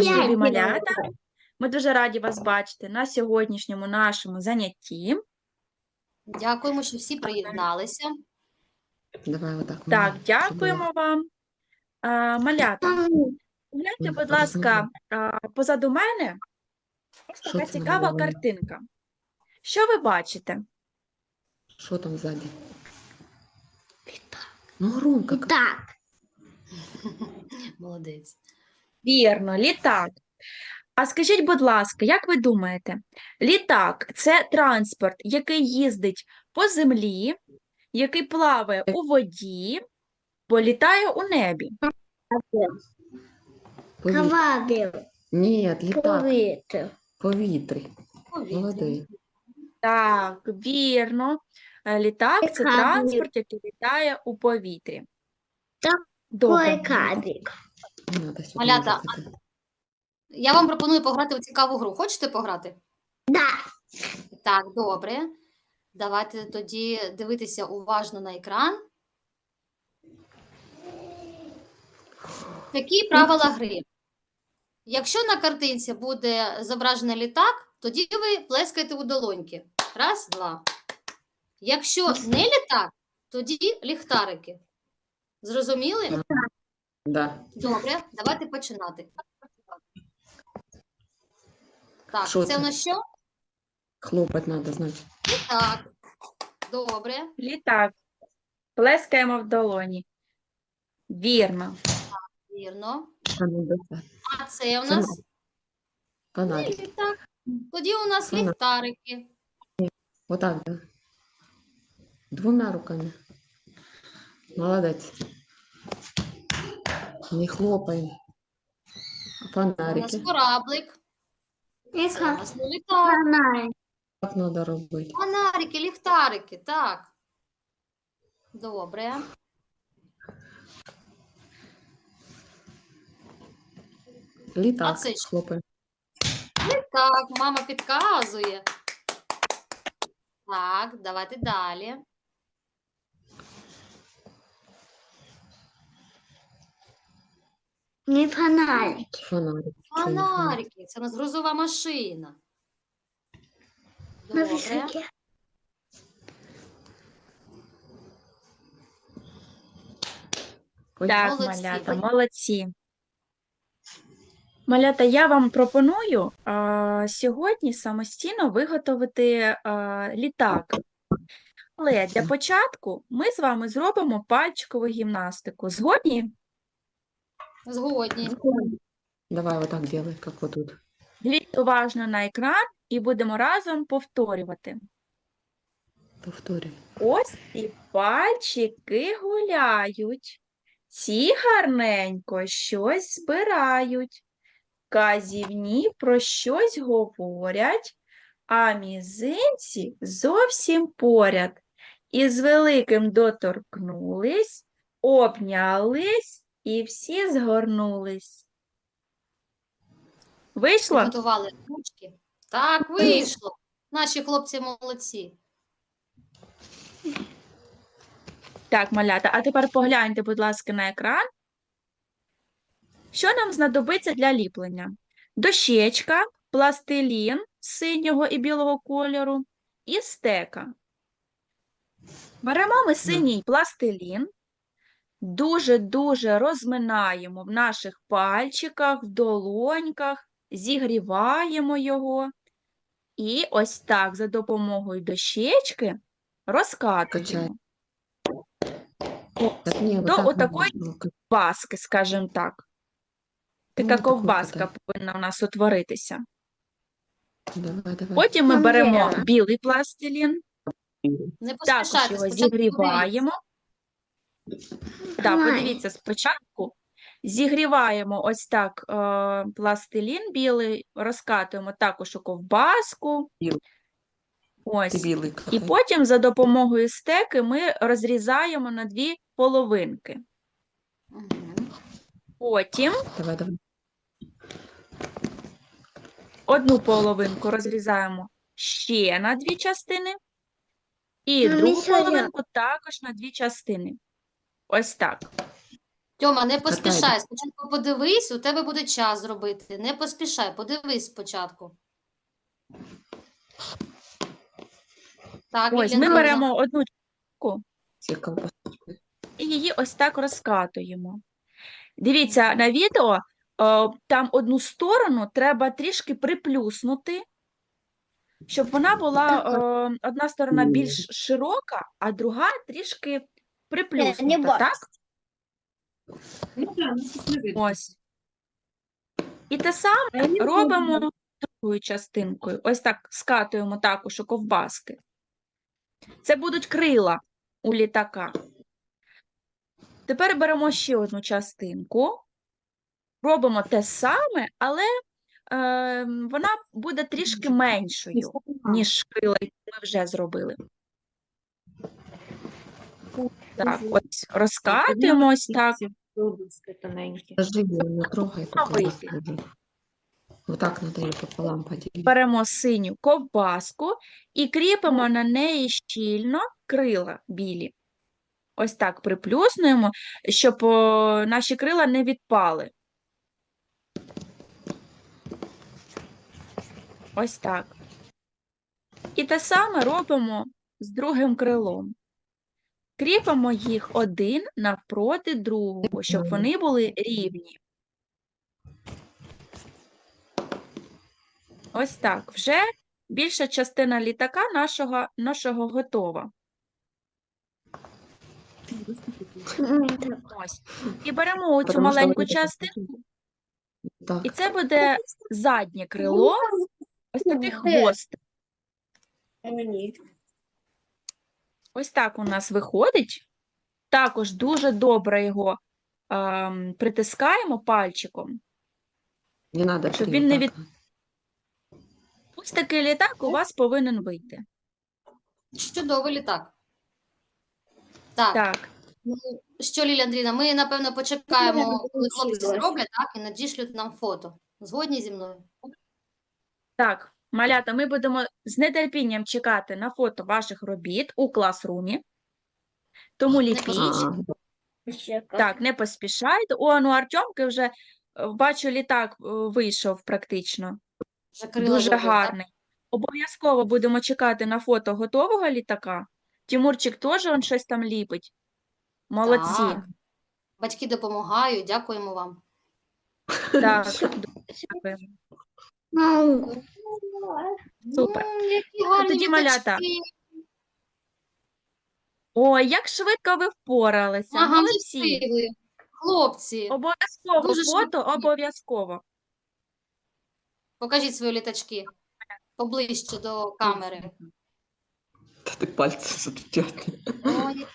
Опять любі малята. Ми дуже раді вас бачити на сьогоднішньому нашому занятті. Дякуємо, що всі приєдналися. Давай отак. Так, дякуємо вам. А, малята, гляньте, будь ласка, а, позаду мене ось Що така це цікава намальовано? картинка. Що ви бачите? Що там ззаді? Ну, громко. Так. Молодець. Вірно, літак. А скажіть, будь ласка, як ви думаєте, літак це транспорт, який їздить по землі, який плаває у воді, бо літає у небі? Повітря. Ні, літак. Повітря. Повітрі. Молодий. Так, вірно. Е, Літак це Кабель. транспорт, який літає у повітрі. Так, Добре. Ой, кабік. Малята. Я вам пропоную пограти у цікаву гру. Хочете пограти? Да. Так, добре. Давайте тоді дивитися уважно на екран. Такі правила гри. Якщо на картинці буде зображений літак, тоді ви плескаєте у долоньки. Раз, два. Якщо не літак, тоді ліхтарики. Зрозуміли? Да. Добре, давайте починати. Так, Що це у нас що? Хлопать надо, значить. Так. Добре. Літак. Плескаємо в долоні. Вірно. Вірно. А ну, це у Це нас Фонарик. літак. Тоді у нас Фонарик. ліхтарики. Отак, да. Двома руками. Молодець. Не нас Фонарики. кораблик. Це у нас не літак. Так треба робити. Фонарики, ліхтарики, так. Добре. Літак. це що? Хлопаємо. Так, мама підказує. Так, давайте далі. Не фонарики. Фонарик. Це не фонарик. Фонарики. Це у нас грузова машина. На Добре. високі. Ой, Так, Молодці. малята, молодці. Малята, я вам пропоную а, сьогодні самостійно виготовити а, літак. Але для початку ми з вами зробимо пальчикову гімнастику. Згодні? Згодні. Давай отак делай, як отут. Дивіться уважно на екран і будемо разом повторювати. Повторюй. Ось і пальчики гуляють, ці гарненько щось збирають, казівні про щось говорять, а мізинці зовсім поряд. І з великим доторкнулись, обнялись і всі згорнулись. Вийшло? Готували ручки. Так, вийшло. Наші хлопці молодці. Так, малята, а тепер погляньте, будь ласка, на екран. Що нам знадобиться для ліплення? Дощечка, пластилін синього і білого кольору і стека. Беремо ми синій пластилін, дуже-дуже розминаємо в наших пальчиках, в долоньках, зігріваємо його. І ось так за допомогою дощечки розкатуємо. Так, ні, До отак отакої. Ну, ковбаски, скажімо так. Ну, Така таку ковбаска кидай. повинна у нас утворитися. Давай, давай. Потім ми Там беремо є. білий пластилін, Не також його зігріваємо. Так, подивіться, спочатку зігріваємо ось так е, пластилін білий, розкатуємо також у ковбаску. Білий. Ось. білий І потім за допомогою стеки ми розрізаємо на дві половинки. Потім Давай, давай. Одну половинку розрізаємо ще на дві частини, і другу половинку також на дві частини. Ось так. Тьома, не поспішай. Спочатку подивись, у тебе буде час зробити. Не поспішай, подивись спочатку. Так, Ось ми Андріївна. беремо одну частинку і її ось так розкатуємо. Дивіться, на відео е, там одну сторону треба трішки приплюснути, щоб вона була е, одна сторона більш широка, а друга трішки приплюснута, бачу. так? Ну так, ну не видно. Ось. І те саме не робимо другою частинкою. Ось так скатуємо також у ковбаски. Це будуть крила у літака. Тепер беремо ще одну частинку, робимо те саме, але е, вона буде трішки меншою, ніж крила, які ми вже зробили. Так, ось розкатуємо ось так. Колбаски тоненькі. Подожди, не, трогай эту Пробуй. колбаску уже. Вот так надо ее пополам поделить. беремо синю ковбаску і кріпимо на неї щільно крила білі. Ось так приплюснуємо, щоб о, наші крила не відпали. Ось так. І те саме робимо з другим крилом. Кріпимо їх один навпроти другого, щоб вони були рівні. Ось так. Вже більша частина літака нашого, нашого готова. Ось. І беремо оцю маленьку частинку, і це буде заднє крило, ось такий Де? хвост. Ось так у нас виходить. Також дуже добре його ем, притискаємо пальчиком. не надо криво, він не від- Ось такий літак у вас повинен вийти. Чудовий літак. Так, Так, ну, що, Лілія Андрійовна, ми, напевно, почекаємо, коли хлопці зроблять, так, і надішлють нам фото. Згодні зі мною? так, малята, ми будемо з нетерпінням чекати на фото ваших робіт у класрумі. Тому ліпіть. Так, не поспішайте. О, ну Артемки вже е, бачу, літак е, вийшов практично. Вже крила Дуже зробив, так? гарний. Обов'язково будемо чекати на фото готового літака. Тимурчик теж он щось там ліпить. Молодці. Так. Батьки допомагають, дякуємо вам. Так, дякуємо. Супер. Тоді, малята. Ой, як швидко ви впоралися. Ага, Молодці. встигли. Хлопці, Обов'язково Дуже фото, швидкі. обов'язково. покажіть свої літачки поближче до камери. да ты пальцы затупят. Ой, які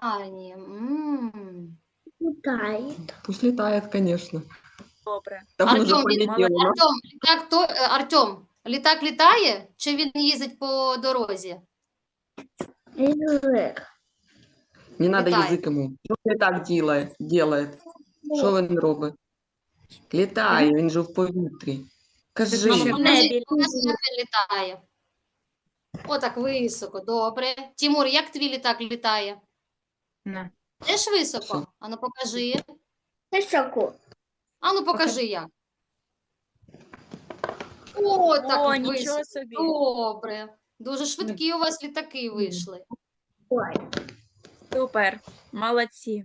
гарні. М. Летает. Пусть летает, конечно. Добре. Уже Артем. Артем, літак, то, е, Артем, літак літає чи він їздить по дорозі? Язык. Не надо Летает. язык ему. Что он так делает? делает? Що він робить? Літає, він же в повітрі. Кажи. Мамо, в покажи, небі. покажи, як він літає. Отак високо, добре. Тимур, як твій літак літає? На. Теж високо? Все. Ану покажи. Высоко. Ану покажи як. О, так О, нічого собі. Добре. Дуже швидкі у вас літаки вийшли. Ой. Супер. Молодці.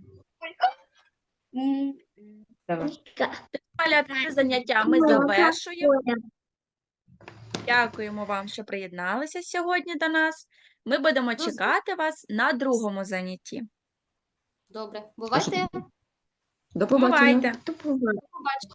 Давай. Малята, це заняття ми завершуємо. Дякуємо вам, що приєдналися сьогодні до нас. Ми будемо Дуже. чекати вас на другому занятті. Добре. Бувайте. До побачення. Бувайте! Тупо. Побачимо.